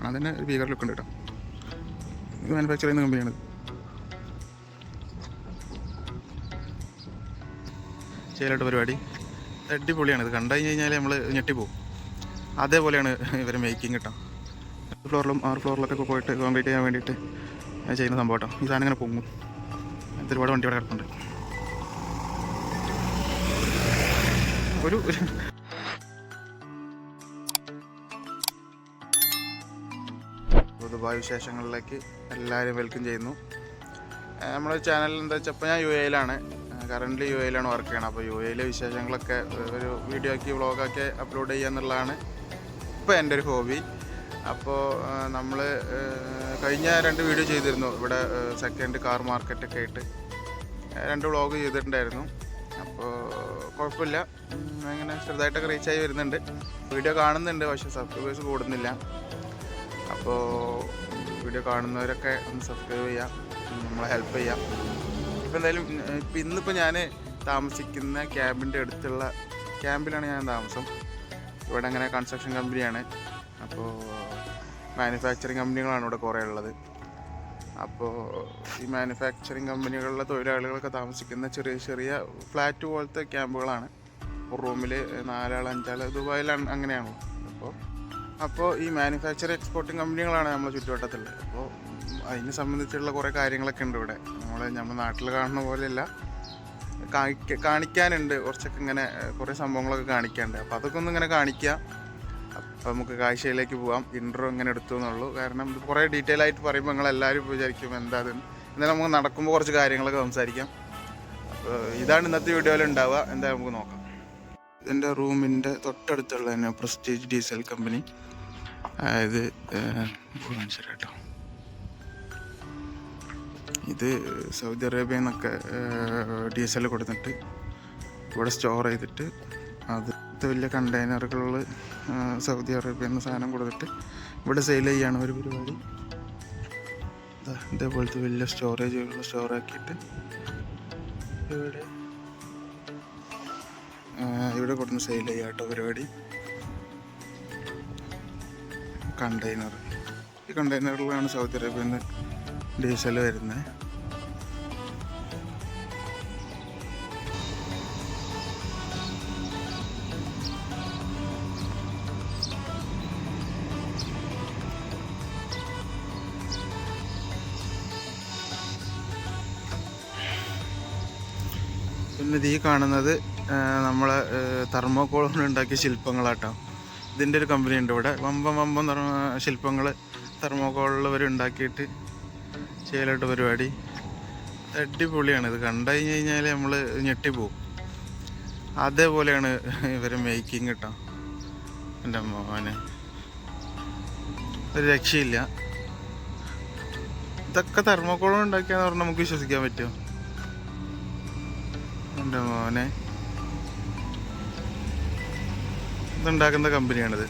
കാണാൻ തന്നെ ഒരു ഭീകര ലുക്ക് ഉണ്ട് കേട്ടോ. ഇത് മാനുഫാക്ചർ ചെയ്യുന്ന കമ്പനിയാണ് ചെയ്യലോട്ട് പരിപാടി. അടിപൊളിയാണ്. ഇത് കണ്ടു കഴിഞ്ഞ് കഴിഞ്ഞാൽ നമ്മൾ ഞെട്ടിപ്പോവും അതേപോലെയാണ് ഇവർ മേക്കിംഗ് കേട്ടോ. ഫ്ലോറിലും ആറ് ഫ്ലോറിലൊക്കെ പോയിട്ട് കോൺക്രീറ്റ് ചെയ്യാൻ വേണ്ടിയിട്ട് ചെയ്യുന്ന സംഭവം കേട്ടോ. ഈ സാധനം ഇങ്ങനെ പൊങ്ങും. അങ്ങനത്തെ ഒരുപാട് വണ്ടി ഇവിടെ കിടപ്പുണ്ട്. ഒരു ദുബായ് വിശേഷങ്ങളിലേക്ക് എല്ലാവരും വെൽക്കം ചെയ്യുന്നു നമ്മുടെ ചാനൽ എന്താ വെച്ചാൽ ഇപ്പോൾ ഞാൻ യു എയിലാണ് കറന്റ് യു എയിലാണ് വർക്ക് ചെയ്യണം അപ്പോൾ യു എയിലെ വിശേഷങ്ങളൊക്കെ ഒരു വീഡിയോ ആക്കി വ്ളോഗൊക്കെ അപ്ലോഡ് ചെയ്യുക എന്നുള്ളതാണ് ഇപ്പോൾ എന്റെ ഒരു ഹോബി അപ്പോൾ നമ്മൾ കഴിഞ്ഞ രണ്ട് വീഡിയോ ചെയ്തിരുന്നു. ഇവിടെ സെക്കൻഡ് കാർ മാർക്കറ്റൊക്കെ ആയിട്ട്. രണ്ട് വ്ളോഗ് ചെയ്തിട്ടുണ്ടായിരുന്നു. അപ്പോൾ കുഴപ്പമില്ല. ഇങ്ങനെ ചെറുതായിട്ടൊക്കെ റീച്ചായി വരുന്നുണ്ട്. വീഡിയോ കാണുന്നുണ്ട് പക്ഷേ സബ്സ്ക്രൈബേഴ്സ് കൂടുന്നില്ല. അപ്പോൾ വീഡിയോ കാണുന്നവരൊക്കെ ഒന്ന് സബ്സ്ക്രൈബ് ചെയ്യാം നമ്മളെ ഹെൽപ്പ് ചെയ്യാം. ഇപ്പോൾ എന്തായാലും ഇപ്പം ഇന്നിപ്പോൾ ഞാൻ താമസിക്കുന്ന ക്യാമ്പിന്റെ അടുത്തുള്ള ക്യാമ്പിലാണ് ഞാൻ താമസം. ഇവിടെ അങ്ങനെ കൺസ്ട്രക്ഷൻ കമ്പനിയാണ് അപ്പോൾ മാനുഫാക്ചറിങ് കമ്പനികളാണ് ഇവിടെ കുറേ ഉള്ളത്. അപ്പോൾ ഈ മാനുഫാക്ചറിങ് കമ്പനികളിലെ തൊഴിലാളികളൊക്കെ താമസിക്കുന്ന ചെറിയ ചെറിയ ഫ്ലാറ്റ് പോലത്തെ ക്യാമ്പുകളാണ് റൂമിൽ നാലാൾ അഞ്ചാൾ ദുബായിലാണ് അങ്ങനെയാണല്ലോ. അപ്പോൾ അപ്പോൾ ഈ മാനുഫാക്ചർ എക്സ്പോർട്ടിങ് കമ്പനികളാണ് നമ്മളെ ചുറ്റുവട്ടത്തുള്ളത്. അപ്പോൾ അതിനെ സംബന്ധിച്ചുള്ള കുറേ കാര്യങ്ങളൊക്കെ ഉണ്ട് ഇവിടെ. നമ്മൾ നമ്മുടെ നാട്ടിൽ കാണുന്ന പോലെയല്ല. കാണിക്ക കാണിക്കാനുണ്ട്. കുറച്ചൊക്കെ ഇങ്ങനെ കുറേ സംഭവങ്ങളൊക്കെ കാണിക്കാനുണ്ട്. അപ്പോൾ അതൊക്കെ ഒന്ന് ഇങ്ങനെ കാണിക്കുക അപ്പോൾ നമുക്ക് കാഴ്ചയിലേക്ക് പോകാം ഇൻട്രോ ഇങ്ങനെ എടുത്തു എന്നുള്ളൂ. കാരണം ഇത് കുറേ ഡീറ്റെയിൽ ആയിട്ട് പറയുമ്പോൾ നിങ്ങൾ എല്ലാവരും വിചാരിക്കും എന്താ എന്നാലും നമുക്ക് നടക്കുമ്പോൾ കുറച്ച് കാര്യങ്ങളൊക്കെ സംസാരിക്കാം. അപ്പോൾ ഇതാണ് ഇന്നത്തെ വീഡിയോയിൽ ഉണ്ടാവുക. എന്താ നമുക്ക് നോക്കാം. എന്റെ റൂമിന്റെ തൊട്ടടുത്തുള്ള തന്നെ പ്രസ്റ്റീജ് ഡീസൽ കമ്പനി അതായത് കേട്ടോ. ഇത് സൗദി അറേബ്യയിൽ നിന്നൊക്കെ ഡീസൽ കൊടുത്തിട്ട് ഇവിടെ സ്റ്റോർ ചെയ്തിട്ട് അത് വലിയ കണ്ടെയ്നറുകളിൽ സൗദി അറേബ്യയിൽ നിന്ന് സാധനം കൊടുത്തിട്ട് ഇവിടെ സെയിൽ ചെയ്യാണ് ഒരു പരിപാടി. ഇതേപോലത്തെ വലിയ സ്റ്റോറേജുകളിൽ സ്റ്റോർ ആക്കിയിട്ട് ഇവിടെ ഇവിടെ കൊടുന്ന് സെയിൽ ചെയ്യാം കേട്ടോ പരിപാടി. കണ്ടെയ്നർ ഈ കണ്ടെയ്നറിലാണ് സൗദി അറേബ്യയിൽ നിന്ന് ഡീസൽ വരുന്നത് പിന്നെ ഈ കാണുന്നത് നമ്മളെ തെർമോക്കോൾ ഉണ്ടാക്കിയ ശില്പങ്ങളാട്ടോ. ഇതിന്റെ ഒരു കമ്പനി ഉണ്ട് ഇവിടെ. വമ്പം വമ്പം ശില്പങ്ങൾ തെർമോക്കോളിൽ വരെ ഉണ്ടാക്കിയിട്ട് ചെയ്യലോട്ട് പരിപാടി. അടിപൊളിയാണ്. ഇത് കണ്ടു കഴിഞ്ഞ് കഴിഞ്ഞാൽ നമ്മൾ ഞെട്ടിപ്പോവും. അതേപോലെയാണ് ഇവർ മേക്കിംഗ് കേട്ടോ എന്റെ മോനെ. ഒരു രക്ഷയില്ല. ഇതൊക്കെ തെർമോക്കോളം ഉണ്ടാക്കിയാന്ന് പറഞ്ഞാൽ നമുക്ക് വിശ്വസിക്കാൻ പറ്റുമോ? എന്റെ മോനെ. ഇതുണ്ടാക്കുന്ന കമ്പനിയാണിത്.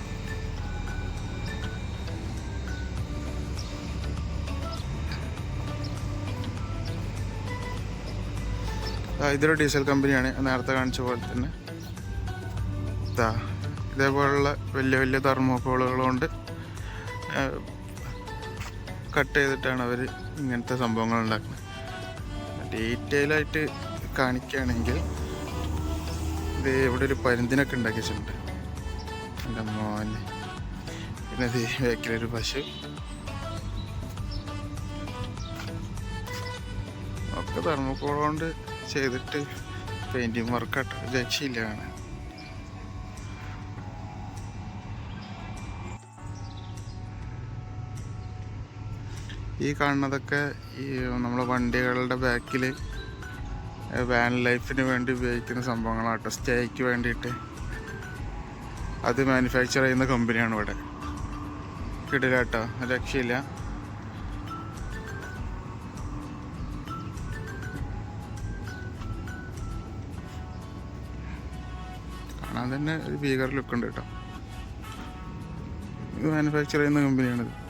ഇതൊരു ഡീസൽ കമ്പനിയാണ്. നേരത്തെ കാണിച്ച പോലെ തന്നെ. ഇതാ ഇതേപോലുള്ള വലിയ വലിയ തെർമോക്കോളുകളുകൊണ്ട് കട്ട് ചെയ്തിട്ടാണ് അവർ ഇങ്ങനത്തെ സംഭവങ്ങൾ ഉണ്ടാക്കുന്നത്. ഡീറ്റെയിൽ ആയിട്ട് കാണിക്കുകയാണെങ്കിൽ ഇത് ഇവിടെ ഒരു പരുന്തിനൊക്കെ ഉണ്ടാക്കി വെച്ചിട്ടുണ്ട് എന്റെ മോനെ പിന്നെ ബേക്കിലൊരു പശു ഒക്കെ തെർമോക്കോൾ കൊണ്ട് ചെയ്തിട്ട് പെയിന്റിങ് വർക്കായിട്ട് രക്ഷയില്ലാണ് ഈ കാണുന്നതൊക്കെ ഈ നമ്മളെ വണ്ടികളുടെ ബാക്കിൽ വാൻ ലൈഫിന് വേണ്ടി ഉപയോഗിക്കുന്ന സംഭവങ്ങളാട്ടോ. സ്റ്റേക്ക് വേണ്ടിയിട്ട്. അത് മാനുഫാക്ചർ ചെയ്യുന്ന കമ്പനിയാണ് ഇവിടെ. കിടിലാട്ടോ. രക്ഷയില്ല. കാണാൻ തന്നെ ഒരു ഭീകര ലുക്ക് ഉണ്ട് കേട്ടോ. ഇത് മാനുഫാക്ചർ ചെയ്യുന്ന കമ്പനിയാണിത്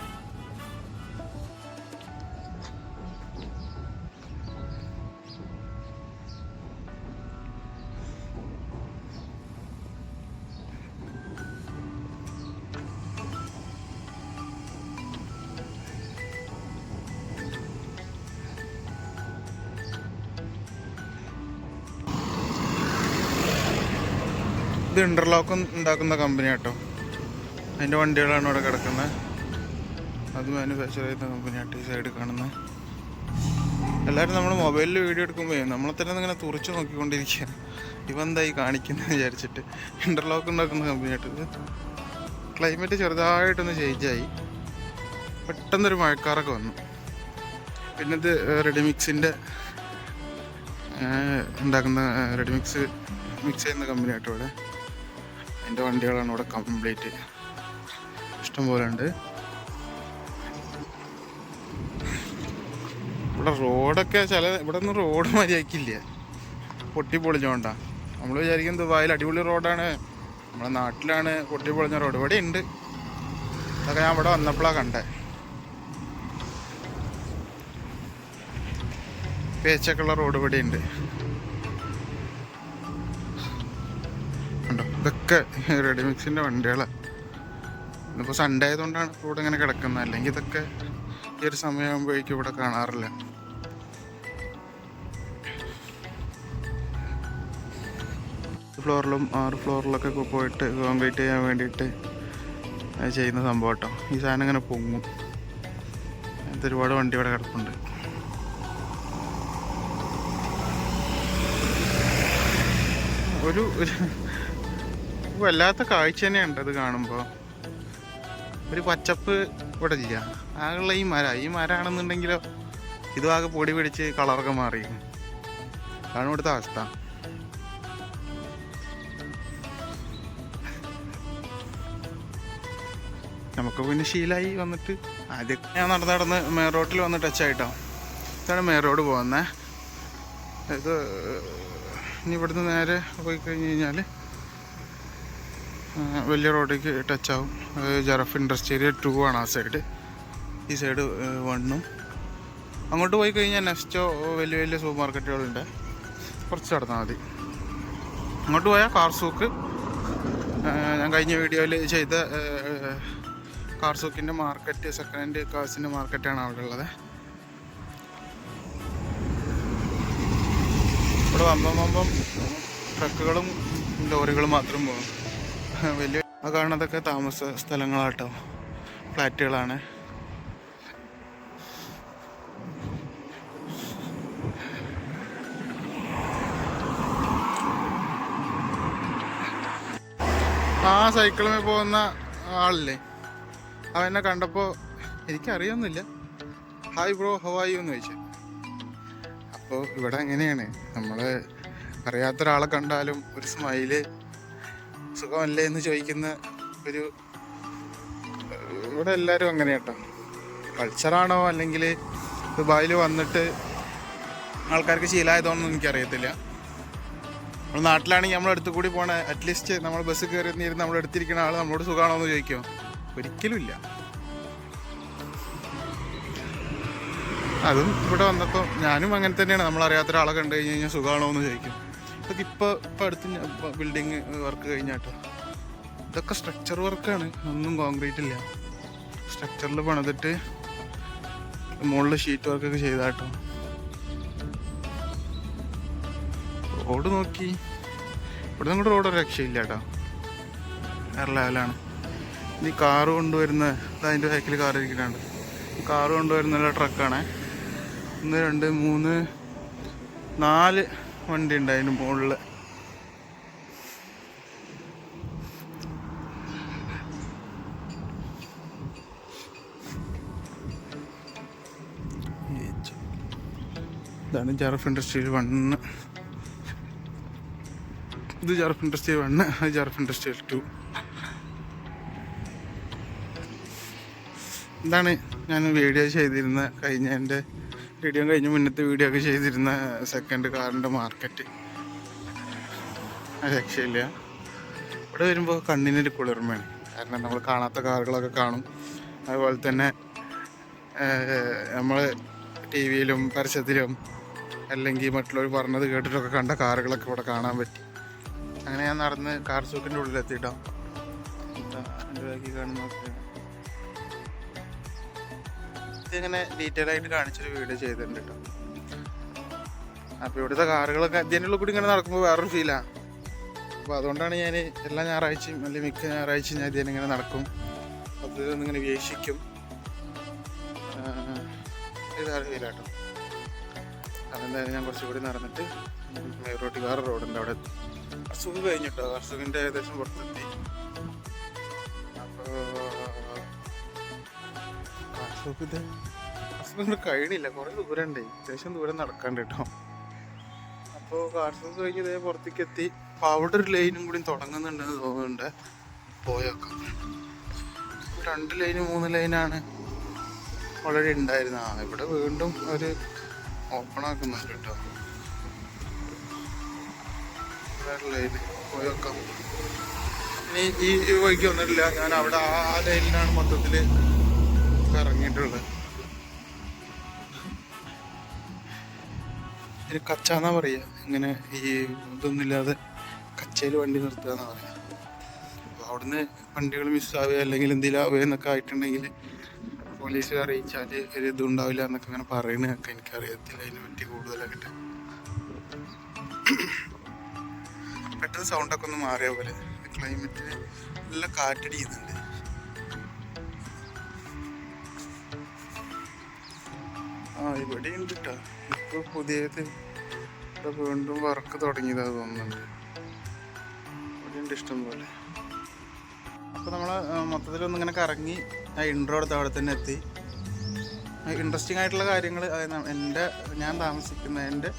ഇത് ഉണ്ടാക്കുന്ന കമ്പനി കേട്ടോ അതിന്റെ വണ്ടികളാണ് ഇവിടെ കിടക്കുന്നത് അത് മാനുഫാക്ചർ ചെയ്യുന്ന കമ്പനിയായിട്ട് ഈ സൈഡ് കാണുന്നത് എല്ലാവരും നമ്മൾ മൊബൈലിൽ വീഡിയോ എടുക്കുമ്പോൾ നമ്മളെ തന്നെ ഇങ്ങനെ തുറച്ച് നോക്കിക്കൊണ്ടിരിക്കുക ഇവ എന്തായി കാണിക്കുന്നത് വിചാരിച്ചിട്ട്. ഇന്റർലോക്ക് ഉണ്ടാക്കുന്ന കമ്പനിയായിട്ട് ക്ലൈമറ്റ് ചെറുതായിട്ടൊന്ന് ചേഞ്ചായി പെട്ടെന്നൊരു മഴക്കാറൊക്കെ വന്നു. പിന്നെ ഇത് റെഡിമിക്സിന്റെ ഉണ്ടാക്കുന്ന റെഡിമിക്സ് മിക്സ് ചെയ്യുന്ന കമ്പനി ആട്ടോ ഇവിടെ. അതിന്റെ വണ്ടികളാണ് ഇവിടെ കംപ്ലീറ്റ്. ഇഷ്ടംപോലെ ഉണ്ട്. ഇവിടെ റോഡൊക്കെ ചില ഇവിടെ ഒന്നും റോഡ് മര്യാദക്കില്ല പൊട്ടി പൊളിഞ്ഞോണ്ടാ നമ്മൾ വിചാരിക്കും ദുബായിൽ അടിപൊളി റോഡാണ്. നമ്മുടെ നാട്ടിലാണ് പൊട്ടി പൊളിഞ്ഞ റോഡ്. ഇവിടെ ഉണ്ട്. അതൊക്കെ ഞാൻ ഇവിടെ വന്നപ്പോഴാണ് കണ്ടേ. പേച്ചൊക്കെയുള്ള റോഡ് ഇവിടെ ഉണ്ട്. ഇതൊക്കെ റെഡിമിക്സിന്റെ വണ്ടികളാണ് ഇന്നിപ്പോൾ സൺഡേ ആയതുകൊണ്ടാണ് ഇവിടെ ഇങ്ങനെ കിടക്കുന്നത്. അല്ലെങ്കിൽ ഇതൊക്കെ ഈ ഒരു സമയമാകുമ്പോഴേക്കും ഇവിടെ കാണാറില്ല. ഫ്ലോറിലും ആറ് ഫ്ലോറിലൊക്കെ പോയിട്ട് കോൺക്രീറ്റ് ചെയ്യാൻ വേണ്ടിയിട്ട് ചെയ്യുന്ന സംഭവം കേട്ടോ. ഈ സാധനം ഇങ്ങനെ പൊങ്ങും. അങ്ങനത്തെ ഒരുപാട് വണ്ടി ഇവിടെ കിടപ്പുണ്ട്. ഒരു വല്ലാത്ത കാഴ്ച തന്നെയുണ്ട് അത് കാണുമ്പോൾ ഒരു പച്ചപ്പ് ഇവിടെ ഇല്ല ആകെയുള്ള ഈ മര ഈ മരമാണെന്നുണ്ടെങ്കിലോ ഇതുവാകെ പൊടി പിടിച്ച് കളറൊക്കെ മാറി. അതാണ് ഇവിടുത്തെ അവസ്ഥ. നമുക്ക് പിന്നെ ശീലമായി വന്നിട്ട് ആദ്യം ഞാൻ നടന്ന് നടന്ന് മെയിൻ റോഡിൽ വന്ന് ടച്ച് ആയിട്ടോ. ഇതാണ് മെയിൻ റോഡ് പോകുന്നത് ഇത് ഇനി ഇവിടുന്ന് നേരെ പോയി കഴിഞ്ഞ് കഴിഞ്ഞാൽ വലിയ റോഡിലേക്ക് ടച്ച് ആവും. ജറഫ് ഏരിയ ടു ആണ് ആ സൈഡ് ഈ സൈഡ് വണ്ണും അങ്ങോട്ട് പോയി കഴിഞ്ഞാൽ നെക്സ്റ്റോ വലിയ വലിയ സൂപ്പർ മാർക്കറ്റുകളുണ്ട് കുറച്ച് നടന്നാൽ മതി. അങ്ങോട്ട് പോയാൽ കാർ സൂക്ക് ഞാൻ കഴിഞ്ഞ വീഡിയോയിൽ ചെയ്ത കാർ സൂക്കിന്റെ മാർക്കറ്റ് സെക്കൻഡ് ഹാൻഡ് കാർസിന്റെ മാർക്കറ്റാണ് അവിടെ ഉള്ളത്. ഇവിടെ വമ്പം വമ്പം ട്രക്കുകളും ലോറികളും മാത്രം പോകും വലിയ ആ കാണുന്നതൊക്കെ താമസ സ്ഥലങ്ങളാട്ടോ. ഫ്ലാറ്റുകളാണ്. ആ സൈക്കിളിൽ പോകുന്ന ആളില്ലേ? അവനെ കണ്ടപ്പോൾ എനിക്കറിയൊന്നുമില്ല. Hi bro how are you എന്ന് ചോദിച്ചു. അപ്പോൾ ഇവിടെ അങ്ങനെയാണ്. നമ്മൾ അറിയാത്തൊരാളെ കണ്ടാലും ഒരു സ്മൈൽ സുഖമല്ലേ എന്ന് ചോദിക്കുന്ന ഒരു ഇവിടെ എല്ലാവരും അങ്ങനെ കേട്ടോ. കൾച്ചറാണോ അല്ലെങ്കിൽ ദുബായിൽ വന്നിട്ട് ആൾക്കാർക്ക് ശീലമായതോന്നും എനിക്കറിയത്തില്ല. നമ്മൾ നാട്ടിലാണെങ്കിൽ നമ്മൾ അടുത്ത് കൂടി പോണ അറ്റ്ലീസ്റ്റ് നമ്മൾ ബസ് കയറി ഇരുന്ന് നമ്മൾ എടുത്തിരിക്കുന്ന ആൾ നമ്മളോട് സുഖമാണോ എന്ന് ചോദിക്കുമോ ഒരിക്കലുമില്ല അതും ഇവിടെ വന്നപ്പോൾ ഞാനും അങ്ങനെ തന്നെയാണ്. നമ്മൾ അറിയാത്ത ഒരാളെ കണ്ടു കഴിഞ്ഞ് കഴിഞ്ഞാൽ സുഖമാണോ എന്ന് ചോദിക്കും. ഇതൊക്കെ ഇപ്പോൾ ഇപ്പം അടുത്ത് ബിൽഡിങ് വർക്ക് കഴിഞ്ഞാട്ടോ ഇതൊക്കെ സ്ട്രക്ചർ വർക്കാണ് ഒന്നും കോൺക്രീറ്റ് ഇല്ല. സ്ട്രക്ചറിൽ പണിതിട്ട് മുകളിൽ ഷീറ്റ് വർക്കൊക്കെ ചെയ്താട്ടോ റോഡ് നോക്കി. ഇവിടെ നിങ്ങളുടെ റോഡ് രക്ഷയില്ല കേട്ടോ വേറെ ലെവലാണ് ഈ കാറ് കൊണ്ടുവരുന്ന അതിന്റെ ബാക്കിൽ കാർ ഇരിക്കുന്നുണ്ട്. കാറ് കൊണ്ടുവരുന്ന ട്രക്കാണ് ഒന്ന് രണ്ട് മൂന്ന് നാല് വണ്ടി ഉണ്ട് അതിന് മുകളിൽ ഇതാണ് ജറഫ് ഇൻഡസ്ട്രിയിൽ വണ്ണ്. ഇത് ജറഫ് ഇൻഡസ്ട്രിയിൽ വണ്ണ് അത് ജറഫ് ഇൻഡസ്ട്രിയിൽ ടു. ഇതാണ് ഞാൻ വീഡിയോ ചെയ്തിരുന്ന കഴിഞ്ഞ എന്റെ വീഡിയോ കഴിഞ്ഞ മുന്നത്തെ വീഡിയോ ഒക്കെ ചെയ്തിരുന്ന സെക്കൻഡ് കാറിന്റെ മാർക്കറ്റ് രക്ഷയില്ല. ഇവിടെ വരുമ്പോൾ കണ്ണിനൊരു കുളിർമയാണ്. കാരണം നമ്മൾ കാണാത്ത കാറുകളൊക്കെ കാണും. അതുപോലെ തന്നെ നമ്മൾ ടി വിയിലും പരസ്യത്തിലും അല്ലെങ്കിൽ മറ്റുള്ളവർ പറഞ്ഞത് കേട്ടിട്ടൊക്കെ കണ്ട കാറുകളൊക്കെ ഇവിടെ കാണാൻ പറ്റി. അങ്ങനെ ഞാൻ നടന്ന് കാർ സൂക്കിന്റെ ഉള്ളിലെത്തിയിട്ടോ ബാക്കി കാണുന്നതൊക്കെ ഇതിങ്ങനെ ഡീറ്റെയിൽ ആയിട്ട് കാണിച്ചൊരു വീഡിയോ ചെയ്തിട്ടുണ്ട് കേട്ടോ അപ്പോൾ ഇവിടുത്തെ കാറുകളൊക്കെ അതിന്റെ കൂടി ഇങ്ങനെ നടക്കുമ്പോൾ വേറൊരു ഫീലാണ് അപ്പോൾ അതുകൊണ്ടാണ് ഞാൻ എല്ലാ ഞായറാഴ്ചയും അല്ലെങ്കിൽ മിക്ക ഞായറാഴ്ചയും ഞാൻ ഇതിനിങ്ങനെ നടക്കും. അത് ഇങ്ങനെ വീക്ഷിക്കും. ഇതാണ് ഫീലാട്ടോ അതെന്തായാലും ഞാൻ കുറച്ചുകൂടി നടന്നിട്ട് മേറോട്ടി വേറെ റോഡുണ്ട് അവിടെ. അസുഖം കഴിഞ്ഞിട്ടോ? അസുഖിന്റെ ഏകദേശം പുറത്തെത്തി. അസുഖിത് അസുഖം കഴിയണില്ല. കുറേ ദൂരം ഉണ്ട് അത്യാവശ്യം ദൂരം നടക്കാണ്ട് കേട്ടോ അപ്പോൾ കാർസസ് കഴിഞ്ഞ് ഇതേ പുറത്തേക്ക് എത്തി അപ്പോൾ അവിടെ ഒരു ലൈനും കൂടി തുടങ്ങുന്നുണ്ടെന്ന് തോന്നുന്നുണ്ട്. പോയൊക്കെ രണ്ട് ലൈന് മൂന്ന് ലൈനാണ് ഓൾറെഡി ഉണ്ടായിരുന്നത്. ഇവിടെ വീണ്ടും ഒരു ഓപ്പൺ ആക്കുന്നുണ്ട് കേട്ടോ ലൈന്. പോയൊക്കെ ഇനി ഈ വഴിക്ക് വന്നിട്ടില്ല. ഞാൻ അവിടെ ആ ലൈനിലാണ് മൊത്തത്തിൽ ഇറങ്ങിയിട്ടുള്ളത്. ഒരു കച്ച എന്നാ പറയുക ഇങ്ങനെ ഈ ഇതൊന്നുമില്ലാതെ കച്ചയിൽ വണ്ടി നിർത്തുക എന്നാ പറയുക അപ്പോൾ അവിടുന്ന് വണ്ടികൾ മിസ്സാവുക അല്ലെങ്കിൽ എന്തെങ്കിലും ആവുക എന്നൊക്കെ ആയിട്ടുണ്ടെങ്കിൽ പോലീസിൽ അറിയിച്ചാൽ ഒരു ഇതുണ്ടാവില്ല എന്നൊക്കെ അങ്ങനെ പറയണതൊക്കെ എനിക്കറിയത്തില്ല അതിനെ പറ്റി കൂടുതലായിട്ട്. പെട്ടെന്ന് സൗണ്ടൊക്കെ ഒന്ന് മാറിയ പോലെ. ക്ലൈമറ്റിന് നല്ല കാറ്റടിക്കുന്നുണ്ട്. ഇവിടെ ഉണ്ട് കേട്ടോ പുതിയത് ഇവിടെ വീണ്ടും വർക്ക് തുടങ്ങിയതാ തോന്നുന്നുണ്ട്. ഇഷ്ടം പോലെ അപ്പോൾ നമ്മൾ മൊത്തത്തിലൊന്നിങ്ങനെ കറങ്ങി ആ ഇൻട്രോ എടുത്ത് അവിടെ തന്നെ എത്തി. ഇൻട്രസ്റ്റിംഗ് ആയിട്ടുള്ള കാര്യങ്ങൾ എന്റെ ഞാൻ താമസിക്കുന്ന എന്റെ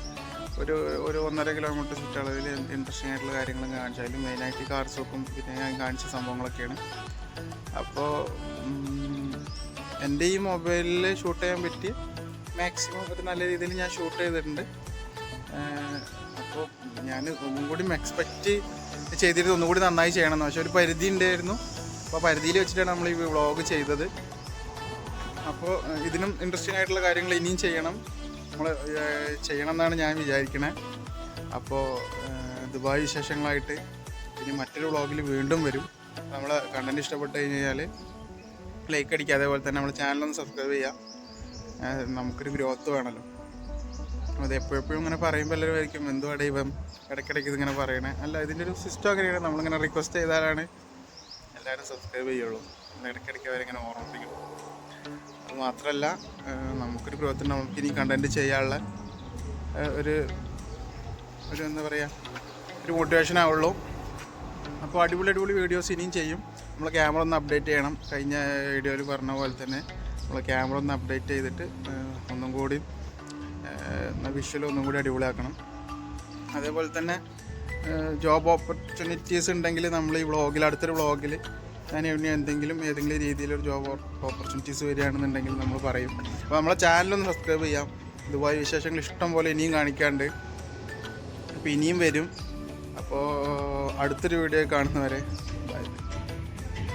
ഒരു ഒരു ഒന്നര കിലോമീറ്റർ ചുറ്റളവിൽ ഇൻട്രസ്റ്റിംഗ് ആയിട്ടുള്ള കാര്യങ്ങളും കാണിച്ചാലും മെയിനായിട്ട് കാർ ഷോപ്പും പിന്നെ ഞാൻ കാണിച്ച സംഭവങ്ങളൊക്കെയാണ്. അപ്പോൾ എന്റെ ഈ മൊബൈലിൽ ഷൂട്ട് ചെയ്യാൻ പറ്റിയ മാക്സിമം ഒരു നല്ല രീതിയിൽ ഞാൻ ഷൂട്ട് ചെയ്തിട്ടുണ്ട്. അപ്പോൾ ഞാൻ ഒന്നും കൂടി എക്സ്പെക്റ്റ് ചെയ്തിട്ട് ഒന്നും കൂടി നന്നായി ചെയ്യണമെന്ന്. പക്ഷേ ഒരു പരിധി ഉണ്ടായിരുന്നു. അപ്പോൾ പരിധിയിൽ വെച്ചിട്ടാണ് നമ്മൾ ഈ വ്ളോഗ് ചെയ്തത്. അപ്പോൾ ഇതിനും ഇൻട്രസ്റ്റിംഗ് ആയിട്ടുള്ള കാര്യങ്ങൾ ഇനിയും ചെയ്യണം. നമ്മൾ ചെയ്യണം എന്നാണ് ഞാൻ വിചാരിക്കണേ. അപ്പോൾ ദുബായ് വിശേഷങ്ങളായിട്ട് ഇനി മറ്റൊരു വ്ളോഗിൽ വീണ്ടും വരും. നമ്മളെ കണ്ടന്റ് ഇഷ്ടപ്പെട്ട് കഴിഞ്ഞാൽ ലൈക്ക് അടിക്കുക. അതേപോലെ തന്നെ നമ്മുടെ ചാനലൊന്ന് സബ്സ്ക്രൈബ് ചെയ്യുക. നമുക്കൊരു ഗ്രോത്ത് വേണമല്ലോ അത് എപ്പോഴെപ്പോഴും ഇങ്ങനെ പറയുമ്പോൾ എല്ലാവരും ആയിരിക്കും എന്തുവാടെ ഇവൻ? ഇടയ്ക്കിടയ്ക്ക് ഇതിങ്ങനെ പറയണേ. അല്ല ഇതിന്റെ ഒരു സിസ്റ്റം അങ്ങനെയാണ്. നമ്മളിങ്ങനെ റിക്വസ്റ്റ് ചെയ്താലാണ് എല്ലാവരും സബ്സ്ക്രൈബ് ചെയ്യുള്ളൂ. ഇടയ്ക്കിടയ്ക്ക് അവരിങ്ങനെ ഓർമ്മിപ്പിക്കും. അത് മാത്രമല്ല നമുക്കൊരു ഗ്രോത്ത് നമുക്ക് ഇനി കണ്ടന്റ് ചെയ്യാനുള്ള ഒരു ഒരു എന്താ പറയുക ഒരു മോട്ടിവേഷൻ ആവുള്ളൂ. അപ്പോൾ അടിപൊളി അടിപൊളി വീഡിയോസ് ഇനിയും ചെയ്യും. നമ്മൾ ക്യാമറ ഒന്ന് അപ്ഡേറ്റ് ചെയ്യണം. കഴിഞ്ഞ വീഡിയോയിൽ പറഞ്ഞ പോലെ തന്നെ. നമ്മൾ ക്യാമറ ഒന്ന് അപ്ഡേറ്റ് ചെയ്തിട്ട് ഒന്നും കൂടി വിഷ്വൽ ഒന്നും കൂടി അടിപൊളിയാക്കണം. അതേപോലെ തന്നെ ജോബ് ഓപ്പർച്യൂണിറ്റീസ് ഉണ്ടെങ്കിൽ നമ്മൾ ഈ വ്ളോഗിൽ അടുത്തൊരു വ്ളോഗിൽ ഞാൻ ഇനി എന്തെങ്കിലും ഏതെങ്കിലും രീതിയിലൊരു ജോബ് ഓപ്പർച്യൂണിറ്റീസ് വരികയാണെന്നുണ്ടെങ്കിൽ നമ്മൾ പറയും. അപ്പോൾ നമ്മളെ ചാനലൊന്ന് സബ്സ്ക്രൈബ് ചെയ്യാം. ഇതുപോലെ വിശേഷങ്ങൾ ഇഷ്ടം പോലെ ഇനിയും കാണിക്കാണ്ട്. അപ്പോൾ ഇനിയും വരും. അപ്പോൾ അടുത്തൊരു വീഡിയോ കാണുന്നവരെ